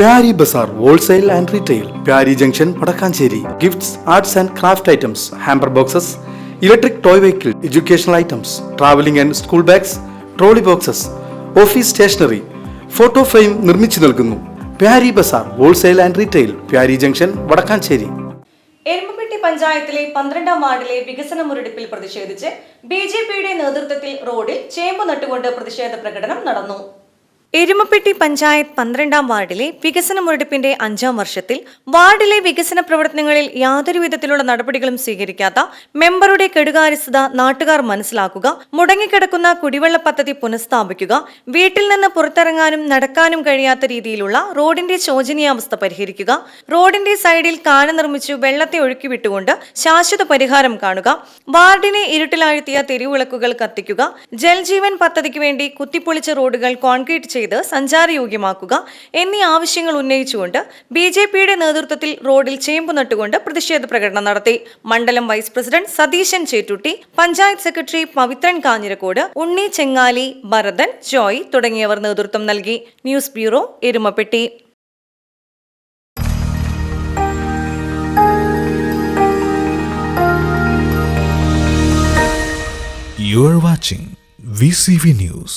Pyari Bazar wholesale and retail Pyari junction Vadakkanchery. Gifts arts and craft items hamper boxes electric toy vehicle educational items travelling and school bags trolley boxes office stationery photo frame നിർമ്മിച്ചു നൽകുന്നു. Pyari Bazar wholesale and retail Pyari junction Vadakkanchery. Erumapetty പഞ്ചായത്തിലെ പന്ത്രണ്ടാം വാർഡിലെ വികസന മുരടിപ്പിൽ പ്രതിഷേധിച്ച് B നേതൃത്വത്തിൽ റോഡിൽ ചേമ്പ് നട്ടുകൊണ്ട് പ്രതിഷേധ പ്രകടനം നടന്നു. എരുമപ്പെട്ടി പഞ്ചായത്ത് പന്ത്രണ്ടാം വാർഡിലെ വികസന മുരടിപ്പിന്റെ അഞ്ചാം വർഷത്തിൽ വാർഡിലെ വികസന പ്രവർത്തനങ്ങളിൽ യാതൊരു വിധത്തിലുള്ള നടപടികളും സ്വീകരിക്കാത്ത മെമ്പറുടെ കെടുകാര്യസ്ഥത നാട്ടുകാർ മനസ്സിലാക്കുക മുടങ്ങിക്കിടക്കുന്ന കുടിവെള്ള പദ്ധതി പുനഃസ്ഥാപിക്കുക വീട്ടിൽ നിന്ന് പുറത്തിറങ്ങാനും നടക്കാനും കഴിയാത്ത രീതിയിലുള്ള റോഡിന്റെ ശോചനീയാവസ്ഥ പരിഹരിക്കുക റോഡിന്റെ സൈഡിൽ കാന നിർമ്മിച്ചു വെള്ളത്തെ ഒഴുക്കി വിട്ടുകൊണ്ട് ശാശ്വത പരിഹാരം കാണുക വാർഡിനെ ഇരുട്ടിലാഴ്ത്തിയ തെരുവിളക്കുകൾ കത്തിക്കുക ജൽജീവൻ പദ്ധതിക്ക് വേണ്ടി കുത്തിപ്പൊളിച്ച റോഡുകൾ കോൺക്രീറ്റ് ചെയ്ത് സഞ്ചാരയോഗ്യമാക്കുക എന്നീ ആവശ്യങ്ങൾ ഉന്നയിച്ചുകൊണ്ട് ബി ജെ പിയുടെ നേതൃത്വത്തിൽ റോഡിൽ ചേമ്പ് നട്ടുകൊണ്ട് പ്രതിഷേധ പ്രകടനം നടത്തി. മണ്ഡലം vice president Satheesan Chettutti panchayat secretary Pavithran Kanjirakode Unni Chengali Bharathan Joy തുടങ്ങിയവർ നേതൃത്വം നൽകി. News bureau Erumapetty. You are watching VCV News.